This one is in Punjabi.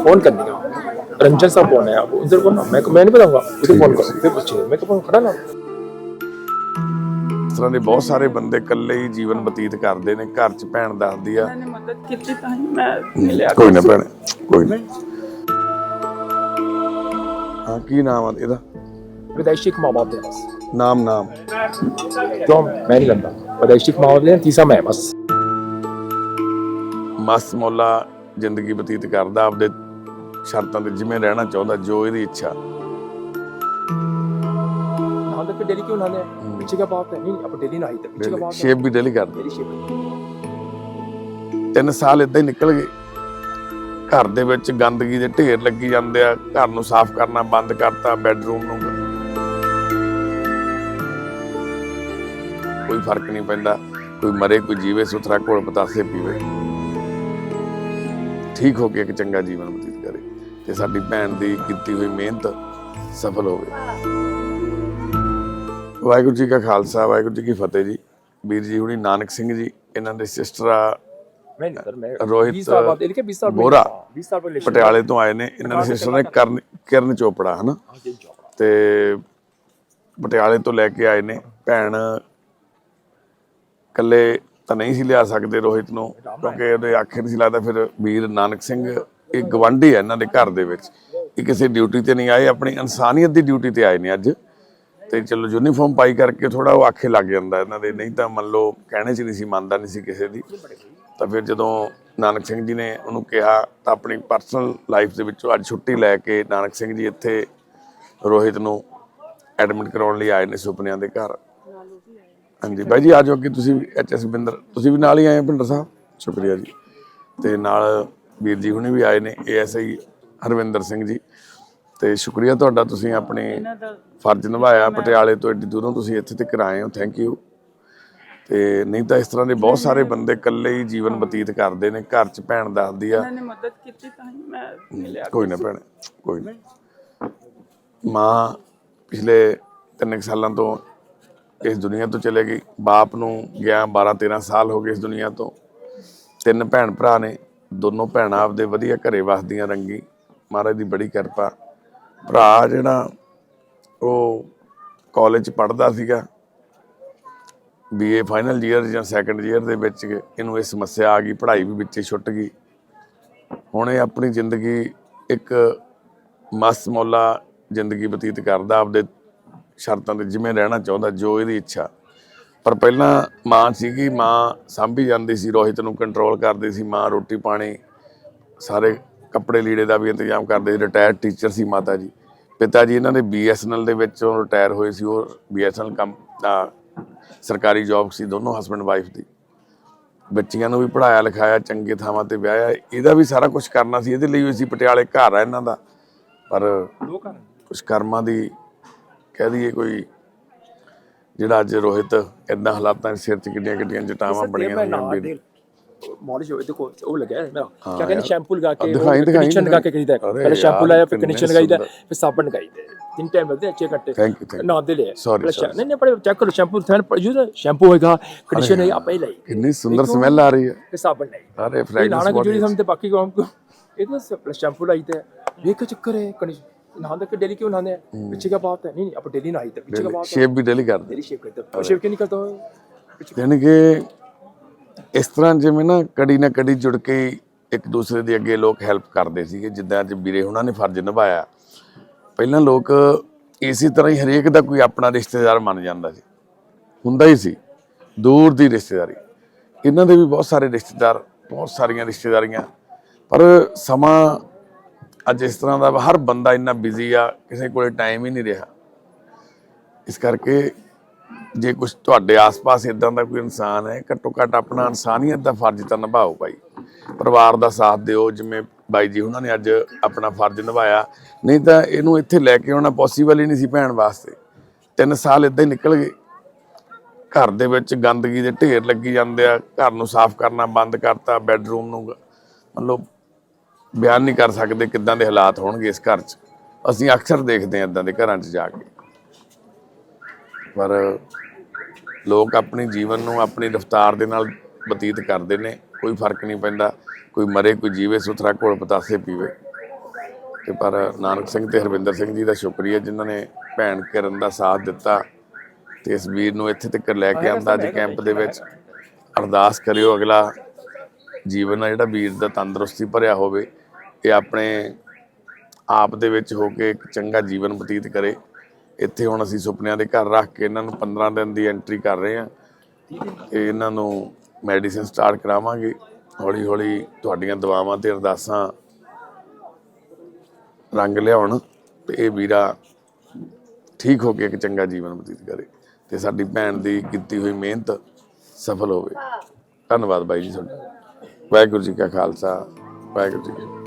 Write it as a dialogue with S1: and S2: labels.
S1: फोन कर दिया रंजन साहब कौन है आप उधर कौन मैं मैं नहीं बताऊंगा उधर फोन करो फिर पूछिए मैं कब खड़ा ना
S2: ਇਸ ਤਰ੍ਹਾਂ ਦੇ ਬਹੁਤ ਸਾਰੇ ਬੰਦੇ ਇਕੱਲੇ ਹੀ ਜੀਵਨ ਬਤੀਤ ਕਰਦੇ ਨੇ ਘਰ 'ਚ ਭੈਣ ਦੱਸਦੀ ਆ
S1: मैंने मदद की थी ताई मैं मिले
S2: ਕੋਈ ਨਾ ਭੈਣ ਕੋਈ ਨਾ ਹਾਂ ਕੀ ਨਾਮ ਆ ਇਹਦਾ
S1: विदेशी माँ बाप दे बस
S2: ਨਾਮ ਨਾਮ
S1: जो मैं नहीं करता विदेशी माँ बाप दे तीसरा मैं बस
S2: ਮਸਤ ਮੌਲਾ ਜ਼ਿੰਦਗੀ ਬਤੀਤ ਕਰਦਾ ਆਪਦੇ ਸ਼ਰਤਾਂ ਤੇ ਜਿਵੇਂ ਰਹਿਣਾ ਚਾਹੁੰਦਾ ਜੋ ਇਹਦੀ ਇੱਛਾ
S1: यहाँ तक डेली क्यों नहाने पीछे का बात है नहीं अब डेली नहाई था पीछे का बात है
S2: ਸ਼ੇਪ ਵੀ ਡੇਲੀ ਕਰਦਾ
S1: डेली शेप
S2: ਤਿੰਨ ਸਾਲ ਇਦਾਂ ਹੀ ਨਿਕਲ ਗਏ ਘਰ ਦੇ ਵਿੱਚ ਗੰਦਗੀ ਦੇ ਢੇਰ ਲੱਗੀ ਜਾਂਦੇ ਆ ਘਰ ਨੂੰ ਸਾਫ਼ ਕਰਨਾ ਬੰਦ ਕਰਤਾ ਬੈੱਡਰੂਮ ਨੂੰ ਕੋਈ ਫਰਕ ਨਹੀਂ ਪੈਂਦਾ ਕੋਈ ਮਰੇ ਕੋਈ ਜੀਵੇ ਸੁਥਰਾ ਕੋਲ ਪਤਾਸੇ ਪੀਵੇ ਠੀਕ ਹੋ ਕੇ ਇੱਕ ਚੰਗਾ ਜੀਵਨ ਬਤੀਤ ਕਰੇ ਤੇ ਸਾਡੀ ਭੈਣ ਦੀ ਕੀਤੀ ਹੋਈ ਮਿਹਨਤ ਸਫਲ ਹੋਵੇ ਵਾਹਿਗੁਰੂ ਜੀ ਕਾ ਖਾਲਸਾ ਵਾਹਿਗੁਰੂ ਜੀ ਕੀ ਫਤਿਹ ਜੀ। ਵੀਰ ਜੀ ਹੁਣੀ ਨਾਨਕ ਸਿੰਘ ਜੀ ਇਹਨਾਂ ਦੇ ਸਿਸਟਰ ਆ
S1: ਰੋਹਿਤ ਬੋਰਾ
S2: ਪਟਿਆਲੇ ਤੋਂ ਆਏ ਨੇ। ਇਹਨਾਂ ਦੇ ਸਿਸਟਰ ਨੇ ਕਰਨ ਕਿਰਨ ਚੋਪੜਾ ਹਨਾ? ਤੇ ਪਟਿਆਲੇ ਤੋਂ ਲੈ ਕੇ ਆਏ ਨੇ। ਭੈਣ ਕੱਲੇ ਤਾਂ ਨਹੀਂ ਸੀ ਲਿਆ ਸਕਦੇ ਰੋਹਿਤ ਨੂੰ ਕਿਉਂਕਿ ਉਹਦੇ ਆਖੇ ਸੀ ਲੱਗਦਾ ਫਿਰ ਵੀਰ ਨਾਨਕ ਸਿੰਘ ਇਹ ਗਵੰਡੀ ਹੈ ਇਹਨਾਂ ਦੇ ਘਰ ਦੇ ਵਿੱਚ। ਇਹ ਕਿਸੇ ਡਿਊਟੀ ਤੇ ਨਹੀਂ ਆਏ, ਆਪਣੀ ਇਨਸਾਨੀਅਤ ਦੀ ਡਿਊਟੀ ਤੇ ਆਏ ਨੇ ਅੱਜ। ਤੇ ਚਲੋ ਯੂਨੀਫਾਰਮ ਪਾਈ ਕਰਕੇ ਥੋੜਾ ਉਹ ਆਖੇ ਲੱਗ ਜਾਂਦਾ ਇਹਨਾਂ ਦੇ। ਨਹੀਂ ਤਾਂ ਮੰਨ ਲਓ ਕਹਿਣੇ ਚ ਨਹੀਂ ਸੀ, ਮੰਨਦਾ ਨਹੀਂ ਸੀ ਕਿਸੇ ਦੀ। ਤਾਂ ਫਿਰ ਜਦੋਂ ਨਾਨਕ ਸਿੰਘ ਜੀ ਨੇ ਉਹਨੂੰ ਕਿਹਾ, ਤਾਂ ਆਪਣੀ ਪਰਸਨਲ ਲਾਈਫ ਦੇ ਵਿੱਚੋਂ ਅੱਜ ਛੁੱਟੀ ਲੈ ਕੇ ਨਾਨਕ ਸਿੰਘ ਜੀ ਇੱਥੇ ਰੋਹਿਤ ਨੂੰ ਐਡਮਿਟ ਕਰਾਉਣ ਲਈ ਆਏ ਨੇ ਸੁਪਨਿਆਂ ਦੇ ਘਰ। ਹਾਂਜੀ ਬਾਈ ਜੀ, ਆ ਜਾਓ ਕਿ ਤੁਸੀਂ ਐਚਐਸ ਬਿੰਦਰ। ਤੁਸੀਂ ਵੀ ਨਾਲ ਹੀ ਆਏ ਹੋ ਭਿੰਦਰ ਸਾਹਿਬ? ਸ਼ੁਕਰੀਆ ਜੀ। ਤੇ ਨਾਲ ਵੀਰ ਜੀ ਹੁਣੇ ਵੀ ਆਏ ਨੇ ਏਐਸਆਈ ਹਰਵਿੰਦਰ ਸਿੰਘ ਜੀ। ਤੇ ਸ਼ੁਕਰੀਆ ਤੁਹਾਡਾ ਤੁਸੀਂ ਆਪਣੇ ਫਰਜ਼ ਨਿਭਾਇਆ ਪਟਿਆਲੇ ਤੋਂ ਏਡੀ ਦੂਰੋਂ ਤੁਸੀਂ ਇੱਥੇ ਤੱਕ ਆਏ ਹੋ ਥੈਂਕ ਯੂ ਤੇ ਨਹੀਂ ਤਾਂ ਇਸ ਤਰ੍ਹਾਂ ਦੇ ਬਹੁਤ ਸਾਰੇ ਬੰਦੇ ਇਕੱਲੇ ਹੀ ਜੀਵਨ ਬਤੀਤ ਕਰਦੇ ਨੇ ਘਰ 'ਚ ਭੈਣ ਦੱਸਦੀ ਆ। ਕੋਈ ਨਾ ਭੈਣ ਕੋਈ ਨਾ। ਮਾਂ ਪਿਛਲੇ 3 ਸਾਲਾਂ ਤੋਂ ਇਸ ਦੁਨੀਆ ਤੋਂ ਚਲੇ ਗਈ ਬਾਪ ਨੂੰ ਗਿਆ 12 13 ਸਾਲ ਹੋ ਗਏ ਇਸ ਦੁਨੀਆ ਤੋਂ। ਤਿੰਨ ਭੈਣ ਭਰਾ ਨੇ ਦੋਨੋਂ ਭੈਣਾਂ ਆਪਦੇ ਵਧੀਆ ਘਰੇ ਵਸਦੀਆਂ ਰੰਗੀ। ਮਹਾਰਾਜ ਦੀ ਬੜੀ ਕਿਰਪਾ। ਭਰਾ ਜਿਹੜਾ, ਉਹ ਕਾਲਜ ਪੜ੍ਹਦਾ ਸੀਗਾ। ਬੀਏ ਫਾਈਨਲ ਈਅਰ ਜਾਂ ਸੈਕੰਡ ਈਅਰ ਦੇ ਵਿੱਚ ਇਹਨੂੰ ਇਹ ਸਮੱਸਿਆ ਆ ਗਈ, ਪੜ੍ਹਾਈ ਵੀ ਵਿੱਚੇ ਛੁੱਟ ਗਈ। ਹੁਣ ਇਹ ਆਪਣੀ ਜ਼ਿੰਦਗੀ ਇੱਕ ਮਸਤ ਮੌਲਾ ਜ਼ਿੰਦਗੀ ਬਤੀਤ ਕਰਦਾ, ਆਪਦੇ ਸ਼ਰਤਾਂ ਤੇ ਜਿਵੇਂ ਰਹਿਣਾ ਚਾਹੁੰਦਾ, ਜੋ ਇਹਦੀ ਇੱਛਾ। ਪਰ ਪਹਿਲਾਂ ਮਾਂ ਸੀਗੀ ਮਾਂ ਸਾਂਭੀ ਜਾਂਦੀ ਸੀ ਰੋਹਿਤ ਨੂੰ ਕੰਟਰੋਲ ਕਰਦੀ ਸੀ ਮਾਂ ਰੋਟੀ ਪਾਣੀ ਸਾਰੇ ਕੱਪੜੇ ਲੀੜੇ ਦਾ ਵੀ ਇੰਤਜ਼ਾਮ ਕਰਦੇ ਸੀ ਰਿਟਾਇਰਡ ਟੀਚਰ ਸੀ ਮਾਤਾ ਜੀ। ਪਿਤਾ ਜੀ ਇਹਨਾਂ ਦੇ ਬੀਐਸਐਨਐਲ ਦੇ ਵਿੱਚੋਂ ਰਿਟਾਇਰ ਹੋਏ ਸੀ ਉਹ ਬੀਐਸਐਨਐਲ ਕੰਮ ਸਰਕਾਰੀ ਜੌਬ ਸੀ ਦੋਨੋਂ ਹਸਬੰਡ ਵਾਈਫ ਦੀ। ਬੱਚੀਆਂ ਨੂੰ ਵੀ ਪੜਾਇਆ ਲਿਖਾਇਆ ਚੰਗੇ ਥਾਵਾਂ ਤੇ ਵਿਆਹਿਆ ਇਹਦਾ ਵੀ ਸਾਰਾ ਕੁਝ ਕਰਨਾ ਸੀ ਇਹਦੇ ਲਈ ਵੀ ਸੀ ਪਟਿਆਲੇ ਘਰ ਆ ਇਹਨਾਂ ਦਾ। ਪਰ ਕੁਝ ਕਰਮਾਂ ਦੀ ਕਹਿ ਦਈਏ ਕੋਈ ਜਿਹੜਾ ਅੱਜ ਰੋਹਿਤ ਇੰਨਾ ਹਾਲਾਤਾਂ ਦੇ ਸਿਰ 'ਚ ਕਿੰਨੀਆਂ ਕਿੰਨੀਆਂ ਜਟਾਵਾਂ ਬਣੀਆਂ ਹੋਈਆਂ
S1: ਨੇ ਮਾਲਿਸ਼ ਹੋਏ ਦੇਖੋ
S2: ਉਹ
S1: ਲੱਗਿਆ ਮੇਰਾ।
S2: ਕੀ
S1: ਕਹਿੰਦੇ ਸ਼ੈਂਪੂ
S2: ਲਗਾ
S1: ਕੇ ਕੰਡੀਸ਼ਨ ਲਗਾ
S2: ਕੇ
S1: ਕਰੀਦਾ ਪਹਿਲੇ ਸ਼ੈਂਪੂ ਲਾਇਆ ਫਿਰ ਕੰਡੀਸ਼ਨ ਲਗਾਈਦਾ ਫਿਰ ਸਾਬਣ ਲਗਾਈਦਾ।
S2: ਤਿੰਨ ਟਾਈਮ ਲੱਗਦੇ ਅੱਛੇ
S1: ਘੱਟੇ ਥੈਂਕ ਯੂ
S2: ਥੈਂਕ
S1: ਨਾ ਦੇ
S2: ਲਿਆ।
S1: ਸੌਰੀ ਨਹੀਂ ਨਹੀਂ ਪਰ ਚੈੱਕ ਕਰੋ ਸ਼ੈਂਪੂ ਥੈਨ ਯੂਜ਼ ਸ਼ੈਂਪੂ ਹੋਏਗਾ ਕੰਡੀਸ਼ਨ ਹੈ ਆਪੇ ਲਈ।
S2: ਕਿੰਨੀ ਸੁੰਦਰ ਸਮੈਲ ਆ ਰਹੀ ਹੈ।
S1: ਤੇ
S2: ਸਾਬਣ
S1: ਲਈ। ਅਰੇ ਫਲੈਗਸ ਬੋਡੀ
S2: ਲਾਣਾ
S1: ਕਿ ਜਿਹੜੀ ਸਮਝਦੇ ਬਾਕੀ ਕੌਮ ਕੋ ਇਹ ਤਾਂ ਸ਼ੈਂਪੂ ਲਾਈਦਾ ਇਹ ਕਾ ਚੱਕਰ ਹੈ ਕੰਡੀਸ਼ਨ नहाने के डेली क्यों नहाने हैं पीछे का बात है नहीं नहीं अब डेली नहाई थे पीछे का बात है
S2: ਸ਼ੇਪ ਵੀ ਡੇਲੀ ਕਰਦੇ
S1: डेली शेव करते हैं शेव क्यों नहीं करता हो
S2: ਯਾਨੀ ਕਿ ਇਸ ਤਰ੍ਹਾਂ ਜਿਵੇਂ ਨਾ ਕੜੀ ਨਾ ਕੜੀ ਜੁੜ ਕੇ ਹੀ ਇੱਕ ਦੂਸਰੇ ਦੇ ਅੱਗੇ ਲੋਕ ਹੈਲਪ ਕਰਦੇ ਸੀਗੇ ਜਿੱਦਾਂ ਅੱਜ ਵੀਰੇ ਉਹਨਾਂ ਨੇ ਫਰਜ਼ ਨਿਭਾਇਆ ਪਹਿਲਾਂ ਲੋਕ ਇਸੇ ਤਰ੍ਹਾਂ ਹੀ ਹਰੇਕ ਦਾ ਕੋਈ ਆਪਣਾ ਰਿਸ਼ਤੇਦਾਰ ਮੰਨ ਜਾਂਦਾ ਸੀ ਹੁੰਦਾ ਹੀ ਸੀ ਦੂਰ ਦੀ ਰਿਸ਼ਤੇਦਾਰੀ ਇਹਨਾਂ ਦੇ ਵੀ ਬਹੁਤ ਸਾਰੇ ਰਿਸ਼ਤੇਦਾਰ ਬਹੁਤ ਸਾਰੀਆਂ ਰਿਸ਼ਤੇਦਾਰੀਆਂ ਪਰ ਸਮਾਂ ਅੱਜ ਇਸ ਤਰ੍ਹਾਂ ਦਾ ਹਰ ਬੰਦਾ ਇੰਨਾ ਬਿਜ਼ੀ ਆ, ਕਿਸੇ ਕੋਲੇ ਟਾਈਮ ਹੀ ਨਹੀਂ ਰਿਹਾ। ਇਸ ਕਰਕੇ ਜੇ ਕੁਝ ਤੁਹਾਡੇ ਆਸ-ਪਾਸ ਇਦਾਂ ਦਾ ਕੋਈ ਇਨਸਾਨ ਹੈ, ਘੱਟੋ ਘੱਟ ਆਪਣਾ ਇਨਸਾਨੀਅਤ ਦਾ ਫਰਜ਼ ਤਾਂ ਨਿਭਾਓ ਭਾਈ। ਪਰਿਵਾਰ ਦਾ ਸਾਥ ਦਿਓ, ਜਿਵੇਂ ਬਾਈ ਜੀ ਉਹਨਾਂ ਨੇ ਅੱਜ ਆਪਣਾ ਫਰਜ਼ ਨਿਭਾਇਆ। ਨਹੀਂ ਤਾਂ ਇਹਨੂੰ ਇੱਥੇ ਲੈ ਕੇ ਆਉਣਾ ਪੋਸੀਬਲ ਹੀ ਨਹੀਂ ਸੀ ਭੈਣ ਵਾਸਤੇ। ਤਿੰਨ ਸਾਲ ਇਦਾਂ ਹੀ ਨਿਕਲ ਗਏ। ਘਰ ਦੇ ਵਿੱਚ ਗੰਦਗੀ ਦੇ ਢੇਰ ਲੱਗੀ ਜਾਂਦੇ ਆ, ਘਰ ਨੂੰ ਸਾਫ਼ ਕਰਨਾ ਬੰਦ ਕਰਤਾ ਬੈੱਡਰੂਮ ਨੂੰ ਮਤਲਬ ਬਿਆਨ ਨਹੀਂ ਕਰ ਸਕਦੇ ਕਿੱਦਾਂ ਦੇ ਹਾਲਾਤ ਹੋਣਗੇ ਇਸ ਘਰ 'ਚ। ਅਸੀਂ ਅਕਸਰ ਦੇਖਦੇ ਹਾਂ ਇਦਾਂ ਦੇ ਘਰਾਂ 'ਚ ਜਾ ਕੇ। ਪਰ ਲੋਕ ਆਪਣੇ ਜੀਵਨ ਨੂੰ ਆਪਣੀ ਰਫਤਾਰ ਦੇ ਨਾਲ ਬਤੀਤ ਕਰਦੇ ਨੇ। ਕੋਈ ਫ਼ਰਕ ਨਹੀਂ ਪੈਂਦਾ, ਕੋਈ ਮਰੇ, ਕੋਈ ਜੀਵੇ, ਸੁਥਰਾ ਘੋਲ ਪਤਾਸੇ ਪੀਵੇ। ਤੇ ਪਰ ਨਾਨਕ ਸਿੰਘ ਤੇ ਹਰਵਿੰਦਰ ਸਿੰਘ ਜੀ ਦਾ ਸ਼ੁਕਰੀਆ ਜਿਨ੍ਹਾਂ ਨੇ ਭੈਣ ਕਿਰਨ ਦਾ ਸਾਥ ਦਿੱਤਾ ਤੇ ਇਸ ਵੀਰ ਨੂੰ ਇੱਥੇ ਤੱਕ ਲੈ ਕੇ ਆਂਦਾ ਅੱਜ ਕੈਂਪ ਦੇ ਵਿੱਚ। ਅਰਦਾਸ ਕਰਿਓ ਅਗਲਾ ਜੀਵਨ ਆ ਜਿਹੜਾ ਵੀਰ ਦਾ ਤੰਦਰੁਸਤੀ ਭਰਿਆ ਹੋਵੇ। ਇਹ ਆਪਣੇ ਆਪ ਦੇ ਵਿੱਚ ਹੋ ਕੇ ਇੱਕ ਚੰਗਾ ਜੀਵਨ ਬਤੀਤ ਕਰੇ। ਇੱਥੇ ਹੁਣ ਅਸੀਂ ਸੁਪਨਿਆਂ ਦੇ ਘਰ ਰੱਖ ਕੇ ਇਹਨਾਂ ਨੂੰ 15 ਦਿਨ ਦੀ ਐਂਟਰੀ ਕਰ ਰਹੇ ਹਾਂ। ਤੇ ਇਹਨਾਂ ਨੂੰ ਮੈਡੀਸਿਨ ਸਟਾਰਟ ਕਰਾਵਾਂਗੇ। ਹੌਲੀ ਹੌਲੀ ਤੁਹਾਡੀਆਂ ਦੁਆਵਾਂ ਤੇ ਅਰਦਾਸਾਂ ਰੰਗ ਲਿਆਉਣ ਤੇ ਇਹ ਵੀਰਾ ਠੀਕ ਹੋ ਕੇ ਇੱਕ ਚੰਗਾ ਜੀਵਨ ਬਤੀਤ ਕਰੇ ਤੇ ਸਾਡੀ ਭੈਣ ਦੀ ਕੀਤੀ ਹੋਈ ਮਿਹਨਤ ਸਫਲ ਹੋਵੇ। ਧੰਨਵਾਦ ਬਾਈ ਜੀ ਤੁਹਾਡਾ। ਵਾਹਿਗੁਰੂ ਜੀ ਕਾ ਖਾਲਸਾ, ਵਾਹਿਗੁਰੂ ਜੀ